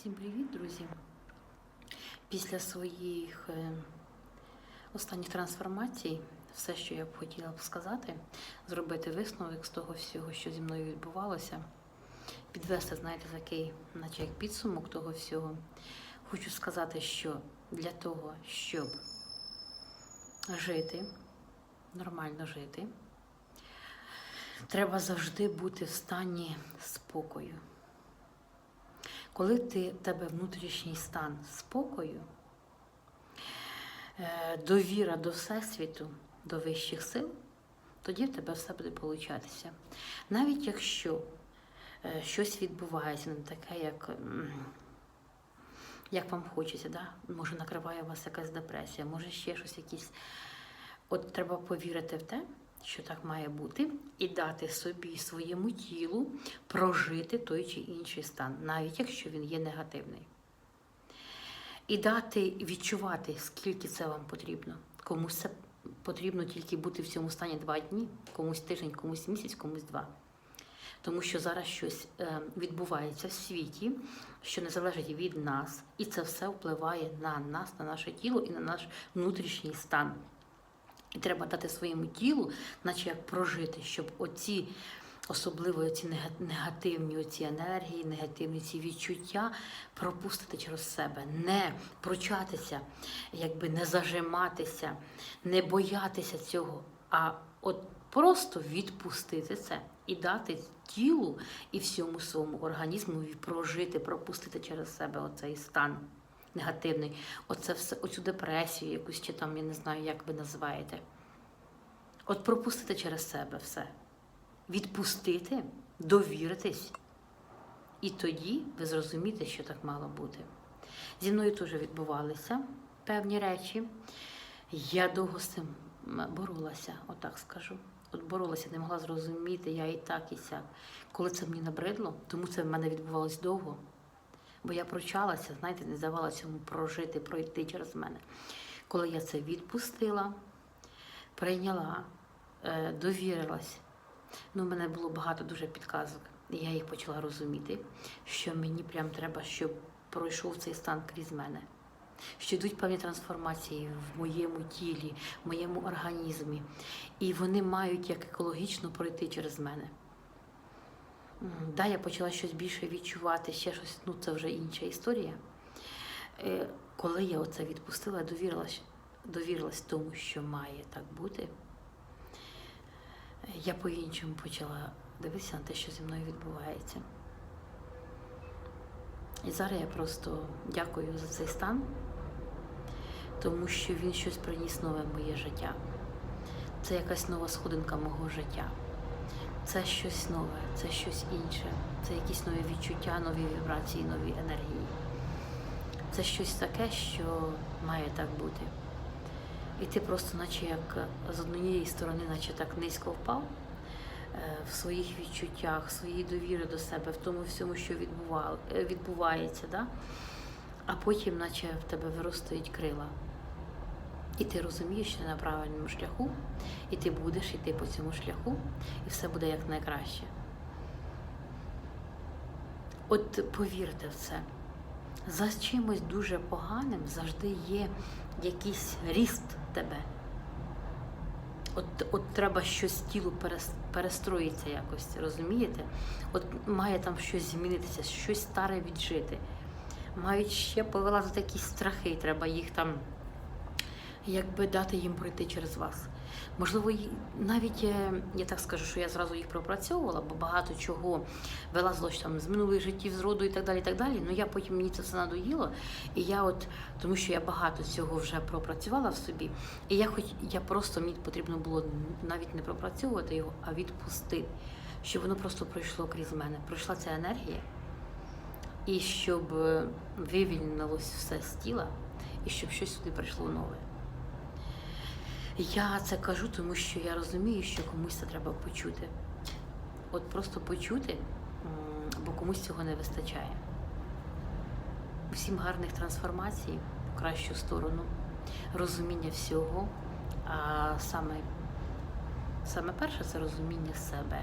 Всім привіт, друзі! Після своїх е, останніх трансформацій, все, що я б хотіла б сказати, зробити висновок з того всього, що зі мною відбувалося, підвести, знаєте, такий, наче як підсумок того всього. Хочу сказати, що для того, щоб жити, нормально жити, треба завжди бути в стані спокою. Коли ти в тебе внутрішній стан спокою, е, довіра до Всесвіту, до вищих сил, тоді в тебе все буде получатися. Навіть якщо е, щось відбувається, не таке, як, як вам хочеться, да? може накриває вас якась депресія, може ще щось якісь. От треба повірити в те, що так має бути, і дати собі своєму тілу прожити той чи інший стан, навіть якщо він є негативний. І дати відчувати, скільки це вам потрібно. Комусь це потрібно тільки бути в цьому стані два дні, комусь тиждень, комусь місяць, комусь два. Тому що зараз щось е, відбувається в світі, що не залежить від нас, і це все впливає на нас, на наше тіло і на наш внутрішній стан. І треба дати своєму тілу, наче як прожити, щоб оці, особливо ці негативні оці енергії, негативні ці відчуття пропустити через себе, не прочатися, якби не зажиматися, не боятися цього, а от просто відпустити це і дати тілу і всьому своєму організму прожити, пропустити через себе оцей стан негативний, оце все, оцю депресію, якусь чи там, я не знаю, як ви називаєте. От пропустити через себе все. Відпустити, довіритись. І тоді ви зрозумієте, що так мало бути. Зі мною теж відбувалися певні речі. Я довго з цим боролася, отак скажу. От боролася, не могла зрозуміти, я і так, і сяк. Коли це мені набридло, тому це в мене відбувалось довго. Бо я прочалася, знаєте, не давала цьому прожити, пройти через мене. Коли я це відпустила, прийняла, е, довірилась, ну, в мене було багато дуже підказок, і я їх почала розуміти, що мені прям треба, щоб пройшов цей стан крізь мене. Що йдуть певні трансформації в моєму тілі, в моєму організмі, і вони мають як екологічно пройти через мене. Да, я почала щось більше відчувати, ще щось, ну це вже інша історія. Е, коли я оце відпустила, довірилась, довірилась тому, що має так бути, я по-іншому почала дивитися на те, що зі мною відбувається. І зараз я просто дякую за цей стан, тому що він щось приніс нове в моє життя. Це якась нова сходинка мого життя. Це щось нове, це щось інше, це якісь нові відчуття, нові вібрації, нові енергії. Це щось таке, що має так бути. І ти просто, наче як з однієї сторони, наче так низько впав е, в своїх відчуттях, в своїй довірі до себе, в тому всьому, що відбувається, да? а потім, наче в тебе виростають крила. І ти розумієш, що ти на правильному шляху, і ти будеш йти по цьому шляху, і все буде як найкраще. От повірте в це, за чимось дуже поганим завжди є якийсь ріст тебе. От от треба щось тілу перестроїться якось, розумієте? От має там щось змінитися, щось старе віджити. Мають ще повилазити якісь страхи, треба їх там якби дати їм пройти через вас. Можливо, навіть е, я так скажу, що я зразу їх пропрацьовувала, бо багато чого вилазило там з минулих життів, з роду і так далі. і так далі. Ну я потім мені це все надоїло. І я от, тому що я багато цього вже пропрацювала в собі. І я хоч я просто мені потрібно було навіть не пропрацьовувати його, а відпустити, щоб воно просто пройшло крізь мене. Пройшла ця енергія, і щоб е, вивільнилось все з тіла, і щоб щось сюди прийшло нове. Я це кажу, тому що я розумію, що комусь це треба почути. От просто почути, бо комусь цього не вистачає. Всім гарних трансформацій в кращу сторону, розуміння всього. А саме, саме перше це розуміння себе.